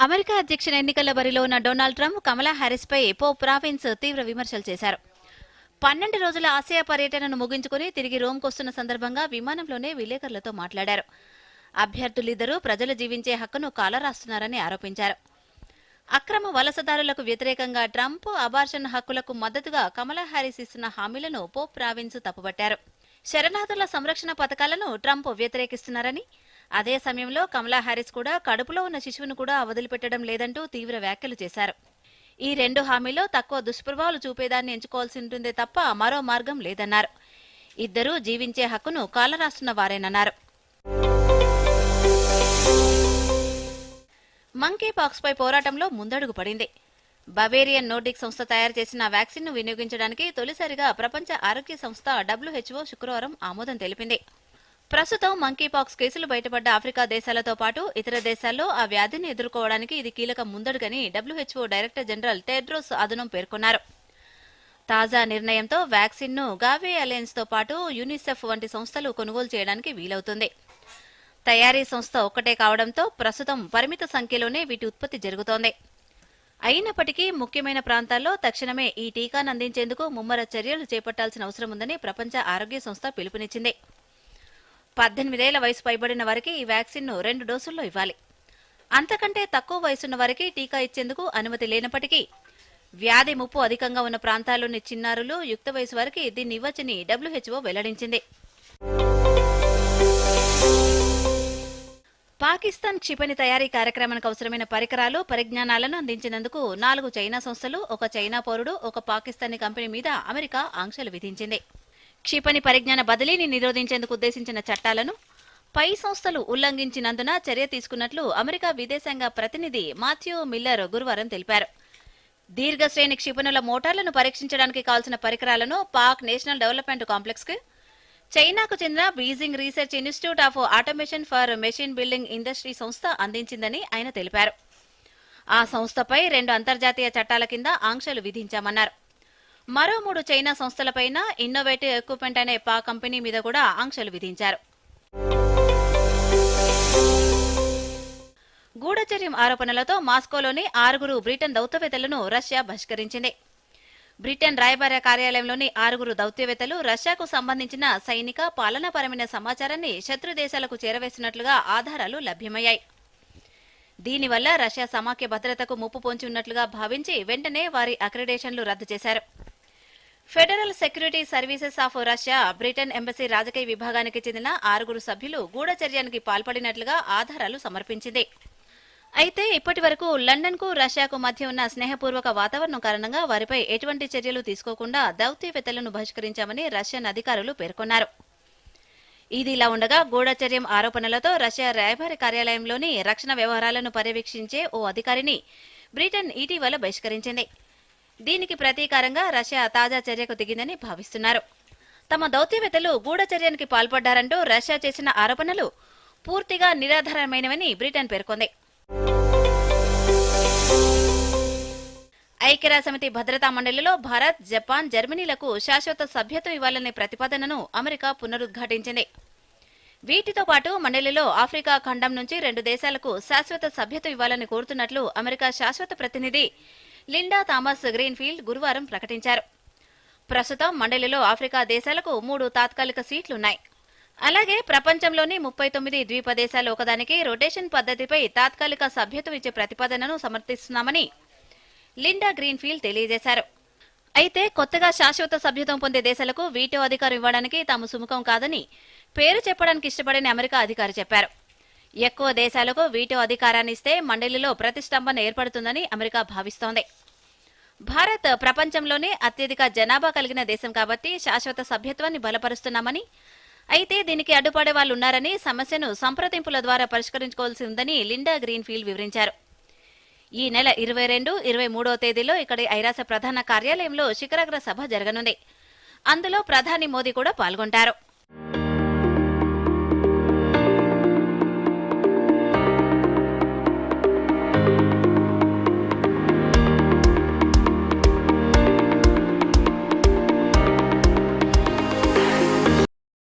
America అధ్యక్షుల ఎన్నికల బరిలో ఉన్న డొనాల్డ్ ట్రంప్ కమలా హ్యారిస్పై పోప్ ప్రావిన్స్ తీవ్ర విమర్శలు చేశారు. పన్నెండు రోజుల ఆసియా పర్యటనను ముగించుకుని తిరిగి రోమ్కొస్తున్న సందర్భంగా విమానంలోనే విలేకరులతో మాట్లాడారు. అభ్యర్థులిద్దరూ ప్రజలు జీవించే హక్కును కాలరాస్తున్నారని ఆరోపించారు. అక్రమ వలసదారులకు వ్యతిరేకంగా ట్రంప్ అబార్షన్ హక్కులకు మద్దతుగా కమలా హ్యారిస్ ఇస్తున్న హామీలను పోప్ ప్రావిన్స్ తప్పుపట్టారు. శరణార్థుల సంరక్షణ పథకాలను ట్రంప్ వ్యతిరేకిస్తున్నారని అదే సమయంలో కమలా హారిస్ కూడా కడుపులో ఉన్న శిశువును కూడా వదిలిపెట్టడం లేదంటూ తీవ్ర వ్యాఖ్యలు చేశారు. ఈ రెండు హామీలో తక్కువ దుష్ప్రభావాలు చూపేదాన్ని ఎంచుకోవాల్సి ఉంటుందే తప్ప మరో మార్గం లేదన్నారు. ఇద్దరూ జీవించే హక్కును కాలరాస్తున్న వారేనన్నారు. మంకీపాక్స్పై పోరాటంలో ముందడుగు పడింది. బవేరియన్ నోర్డిక్ సంస్థ తయారు చేసిన వ్యాక్సిన్ను వినియోగించడానికి తొలిసారిగా ప్రపంచ ఆరోగ్య సంస్థ డబ్ల్యూహెచ్ఓ శుక్రవారం ఆమోదం తెలిపింది. ప్రస్తుతం మంకీ పాక్స్ కేసులు బయటపడ్డ ఆఫ్రికా దేశాలతో పాటు ఇతర దేశాల్లో ఆ వ్యాధిని ఎదుర్కోవడానికి ఇది కీలక ముందడుగని WHO director general Tedros Adhanom పేర్కొన్నారు. తాజా నిర్ణయంతో వ్యాక్సిన్ను గావే అలయన్స్తో పాటు యూనిసెఫ్ వంటి సంస్థలు కొనుగోలు చేయడానికి వీలవుతుంది. తయారీ సంస్థ ఒక్కటే కావడంతో ప్రస్తుతం పరిమిత సంఖ్యలోనే వీటి ఉత్పత్తి జరుగుతోంది. అయినప్పటికీ ముఖ్యమైన ప్రాంతాల్లో తక్షణమే ఈ టీకాను అందించేందుకు ముమ్మర చర్యలు చేపట్టాల్సిన అవసరం ఉందని ప్రపంచ ఆరోగ్య సంస్థ పిలుపునిచ్చింది. పద్దెనిమిదేళ్ళ వయసు పైబడిన వారికి ఈ వ్యాక్సిన్ను రెండు డోసుల్లో ఇవ్వాలి. అంతకంటే తక్కువ వయసున్న వారికి టీకా ఇచ్చేందుకు అనుమతి లేనప్పటికీ వ్యాధి ముప్పు అధికంగా ఉన్న ప్రాంతాల్లోని చిన్నారులు యుక్త వయసు వారికి దీన్ని ఇవ్వచ్చని డబ్ల్యూహెచ్ఓ వెల్లడించింది. పాకిస్తాన్ క్షిపణి తయారీ కార్యక్రమానికి అవసరమైన పరికరాలు పరిజ్ఞానాలను అందించినందుకు నాలుగు చైనా సంస్థలు ఒక చైనా పౌరుడు ఒక పాకిస్తానీ కంపెనీ మీద అమెరికా ఆంక్షలు విధించింది. క్షిపణి పరిజ్ఞాన బదిలీని నిరోధించేందుకు ఉద్దేశించిన చట్టాలను పై సంస్థలు ఉల్లంఘించినందున చర్య తీసుకున్నట్లు అమెరికా విదేశాంగ ప్రతినిధి మాథ్యూ మిల్లర్ గురువారం తెలిపారు. దీర్ఘశ్రేణి క్షిపణుల మోటార్లను పరీక్షించడానికి కావాల్సిన పరికరాలను పాక్ నేషనల్ డెవలప్మెంట్ కాంప్లెక్స్ చైనాకు చెందిన Beijing research institute of automation for machine building industry సంస్థ అందించిందని ఆయన తెలిపారు. ఆ సంస్థపై రెండు అంతర్జాతీయ చట్టాల కింద ఆంక్షలు విధించామన్నారు. మరో మూడు చైనా సంస్థలపైన ఇన్నోవేటివ్ ఎక్విప్మెంట్ అనే పా కంపెనీ మీద కూడా ఆంక్షలు విధించారు. గూఢచర్యం ఆరోపణలతో మాస్కోలోని ఆరుగురు బ్రిటన్ దౌత్యవేత్తలను రష్యా బహిష్కరించింది. బ్రిటన్ రాయబార కార్యాలయంలోని ఆరుగురు దౌత్యవేత్తలు రష్యాకు సంబంధించిన సైనిక పాలనాపరమైన సమాచారాన్ని శత్రు దేశాలకు చేరవేసినట్లుగా ఆధారాలు లభ్యమయ్యాయి. దీనివల్ల రష్యా సమాఖ్య భద్రతకు ముప్పు పొంచి ఉన్నట్లుగా భావించి వెంటనే వారి అక్రిడేషన్లు రద్దు చేశారు. Federal security services of Russia Britain embassy రాజకీయ విభాగానికి చెందిన ఆరుగురు సభ్యులు గూఢచర్యానికి పాల్పడినట్లుగా ఆధారాలు సమర్పించింది. అయితే ఇప్పటి వరకు లండన్కు రష్యాకు మధ్య ఉన్న స్నేహపూర్వక వాతావరణం కారణంగా వారిపై ఎటువంటి చర్యలు తీసుకోకుండా దౌత్యవేత్తలను బహిష్కరించామని రష్యన్ అధికారులు పేర్కొన్నారు. ఇది ఇలా ఉండగా గూఢచర్యం ఆరోపణలతో రష్యా రాయబారి కార్యాలయంలోని రక్షణ వ్యవహారాలను పర్యవేక్షించే ఓ అధికారిని బ్రిటన్ ఇటీవల బహిష్కరించింది. దీనికి ప్రతీకారంగా రష్యా తాజా చర్యకు దిగిందని భావిస్తున్నారు. తమ దౌత్యవేత్తలు గూఢచర్యానికి పాల్పడ్డారంటూ రష్యా చేసిన ఆరోపణలు పూర్తిగా నిరాధారమైనవని బ్రిటన్ పేర్కొంది. ఐక్యరాజ్యసమితి భద్రతా మండలిలో భారత్ జపాన్ జర్మనీలకు శాశ్వత సభ్యత్వం ఇవ్వాలనే ప్రతిపాదనను అమెరికా పునరుద్ఘాటించింది. వీటితో పాటు మండలిలో ఆఫ్రికా ఖండం నుంచి రెండు దేశాలకు శాశ్వత సభ్యత్వం ఇవ్వాలని కోరుతున్నట్లు అమెరికా శాశ్వత ప్రతినిధి లిండా థామస్ గ్రీన్ఫీల్డ్ గురువారం ప్రకటించారు. ప్రస్తుతం మండలిలో ఆఫ్రికా దేశాలకు మూడు తాత్కాలిక సీట్లున్నాయి. అలాగే ప్రపంచంలోని ముప్పై తొమ్మిది ద్వీప దేశాలు ఒకదానికి రొటేషన్ పద్ధతిపై తాత్కాలిక సభ్యత్వం ఇచ్చే ప్రతిపాదనను సమర్థిస్తున్నామని లిండా గ్రీన్ఫీల్డ్ తెలియజేశారు. అయితే కొత్తగా శాశ్వత సభ్యత్వం పొందే దేశాలకు వీటో అధికారం ఇవ్వడానికి తాము సుముఖం కాదని పేరు చెప్పడానికి ఇష్టపడని అమెరికా అధికారి చెప్పారు. ఎక్కువ దేశాలకు వీటో అధికారాన్ని ఇస్తే మండలిలో ప్రతిష్టంభన ఏర్పడుతుందని అమెరికా భావిస్తోంది. భారత్ ప్రపంచంలోనే అత్యధిక జనాభా కలిగిన దేశం కాబట్టి శాశ్వత సభ్యత్వాన్ని బలపరుస్తున్నామని అయితే దీనికి అడ్డుపడే వాళ్ళు ఉన్నారని సమస్యను సంప్రదింపుల ద్వారా పరిష్కరించుకోవాల్సి ఉందని లిండా గ్రీన్ఫీల్డ్ వివరించారు. ఈ నెల ఇరవై రెండు ఇరవై మూడో తేదీలో ఇక్కడి ఐరాస ప్రధాన కార్యాలయంలో శిఖరాగ్ర సభ జరగనుంది. అందులో ప్రధాని మోదీ కూడా పాల్గొంటారు.